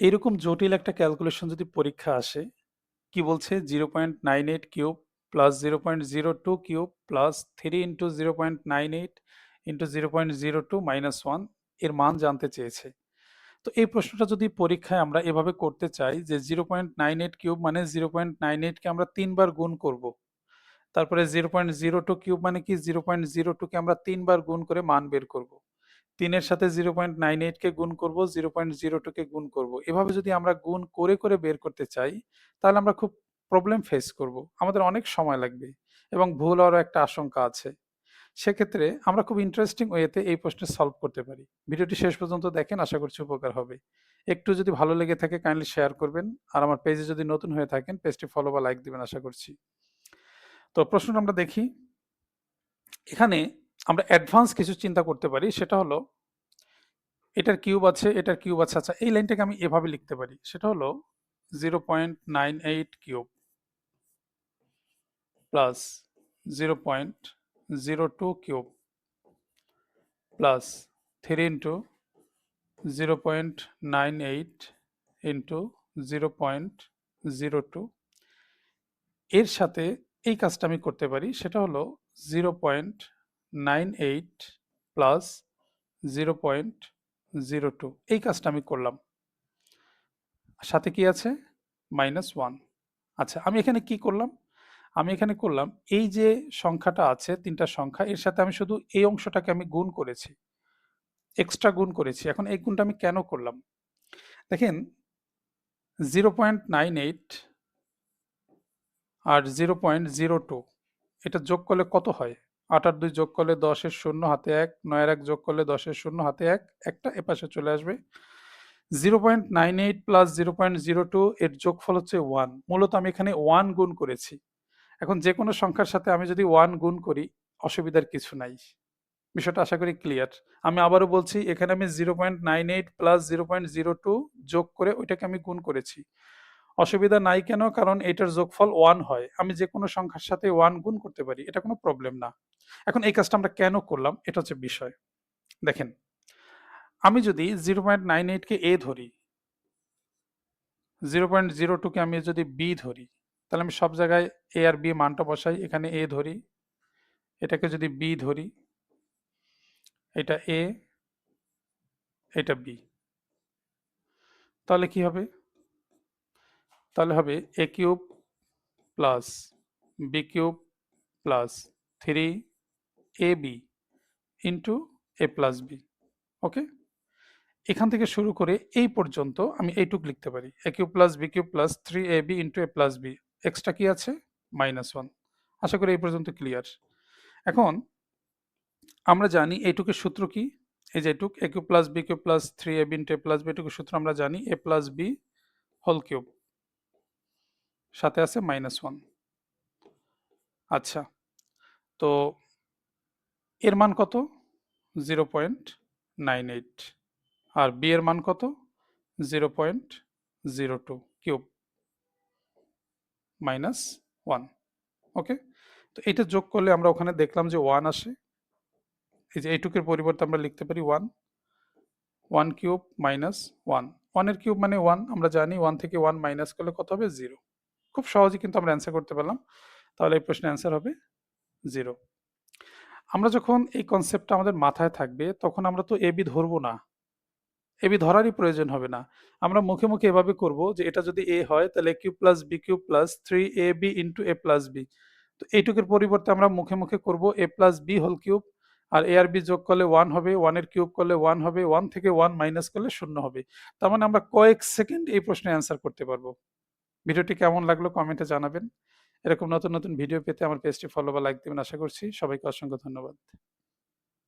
এরকম জটিল একটা ক্যালকুলেশন যদি পরীক্ষা আসে, কি বলছে 0.98 cube plus 0.02 cube plus 3 into 0.98 into 0.02 minus 1 এর মান জানতে চেয়েছে। তো এই প্রশ্নটা যদি পরীক্ষায় আমরা এভাবে করতে চাই যে 0.98 কিউব মানে 0.98 কে আমরা ৩ বার গুণ করব। তারপরে 0.02 কিউব মানে কি 0.02 কে আমরা ৩ বার গুণ করে মান বের করব। ৩ এর সাথে 0.98 কে গুণ করব, 0.02 কে গুণ করব। এভাবে যদি আমরা গুণ করে, করে বের করতে চাই, তাহলে আমরা খুব প্রবলেম ফেস করব। আমাদের অনেক সময় লাগবে এবং ভুল হওয়ারও একটা আশঙ্কা আছে। সেক্ষেত্রে আমরা খুব ইন্টারেস্টিং ওয়েতে এই প্রশ্নের সলভ করতে পারি। ভিডিওটি শেষ পর্যন্ত দেখেন আশা করছি উপকার হবে। একটু যদি ভালো লেগে থাকে কাইন্ডলি শেয়ার করবেন। আর আমার পেজে যদি নতুন হয়ে থাকেন পেজটি ফলো বা লাইক দিবেন আশা করছি। তো প্রশ্নটা আমরা দেখি। এখানে আমরা অ্যাডভান্স কিছু চিন্তা করতে পারি সেটা হলো এটার কিউব আছে, এটার কিউব আছে। আচ্ছা এই লাইনটাকে আমি এভাবে লিখতে পারি। সেটা হলো 0.98 cube plus 0.02 cube plus 3 into 0.98 into 0.02 এর সাথে এই কাজটা আমি করতে পারি সেটা হলো 0.98 প্লাস 0.02 এই কাজটা আমি করলাম। সাথে কি আছে? Minus one. আচ্ছা আমি এখানে কি করলাম? আমি এখানে করলাম, এই যে সংখ্যাটা আছে, তিনটা সংখ্যা, এর সাথে আমি শুধু এই অংশটাকে আমি গুণ করেছি। এক্সট্রা গুণ করেছি। এখন এই গুণটা আমি কেন করলাম? দেখেন, জিরো পয়েন্ট নাইন এইট আর জিরো পয়েন্ট জিরো টু, এটা যোগ করলে কত হয়? আট দুই যোগ করলে দশের শূন্য, হাতে এক। নয়ের এক যোগ করলে দশের শূন্য, হাতে এক। একটা এপাশে চলে আসবে। Zero point nine eight plus zero point zero two এর যোগফল হচ্ছে ওয়ান। মূলত আমি এখানে ওয়ান গুণ করেছি। এখন যে কোনো সংখ্যার সাথে আমি যদি ওয়ান গুণ করি, অসুবিধার কিছু নাই। বিষয়টা আশা করি ক্লিয়ার আমি আবারও বলছি, এখানে আমি zero point nine eight plus zero point zero two যোগ করে ওইটাকে আমি গুণ করেছি। অসুবিধা নাই কেন? কারণ এটার যোগফল ওয়ান হয়। আমি যে কোনো সংখ্যার সাথে ওয়ান গুণ করতে পারি, এটা কোনো প্রবলেম না। এখন এই কাজটা আমরা কেন করলাম? এটা হচ্ছে বিষয়। দেখেন, আমি যদি জিরো পয়েন্ট নাইন এইটকে এ ধরি জিরো পয়েন্ট জিরো টুকে আমি যদি বি ধরি, তাহলে আমি সব জায়গায় এ আর বি মানটা বসাই, এখানে এ ধরি, এটাকে যদি বি ধরি, এটা এ এটা বি তাহলে কি হবে? তাহলে হবে A cube plus B cube plus three A B into A plus B okay এখান থেকে শুরু করে এই পর্যন্ত আমি এইটুক লিখতে পারি। A cube plus B cube plus three A B into A plus B extra কি আছে? মাইনাস ওয়ান আশা করি এই পর্যন্ত ক্লিয়ার এখন আমরা জানি এইটুকের সূত্র কি? এই যে এটুক A cube plus B cube plus three A B into A plus B এটুকুর সূত্র আমরা জানি A plus B whole cube সাথে আছে মাইনাস ওয়ান আচ্ছা তো এর মান কত? জিরো পয়েন্ট নাইন এইট আর বি এর মান কত? Zero point zero two cube minus one okay তো এটা যোগ করলে আমরা ওখানে দেখলাম যে ওয়ান আসে। এই যে এইটুকের পরিবর্তে আমরা লিখতে পারি one one cube minus one ওয়ানের কিউব মানে ওয়ান আমরা জানি ওয়ান থেকে ওয়ান মাইনাস করলে কত হবে? জিরো খুব সহজে কিন্তু আমরা অ্যান্সার করতে পারলাম। তাহলে এই প্রশ্নের অ্যান্সার হবে জিরো আমরা যখন এই কনসেপ্টটা আমাদের মাথায় থাকবে, তখন আমরা তো এবি ধরবো না। এবি ধরারই প্রয়োজন হবে না। আমরা মুখে মুখে এভাবে করব যে এটা যদি এ হয়, তাহলে cube plus B cube plus three A B into A plus B তো এইটুকুর পরিবর্তে আমরা মুখে মুখে করব A plus B whole cube R A আর বি যোগ করলে ওয়ান হবে ওয়ানের কিউব করলে ওয়ান হবে ওয়ান থেকে ওয়ান মাইনাস করলে শূন্য হবে। তার মানে আমরা কয়েক সেকেন্ড এই প্রশ্নে অ্যান্সার করতে পারব। ভিডিওটি কেমন লাগল কমেন্টে জানাবেন। এরকম নতুন নতুন ভিডিও পেতে আমার পেজটি ফলো বা লাইক দেবেন আশা করছি। সবাইকে অসংখ্য ধন্যবাদ।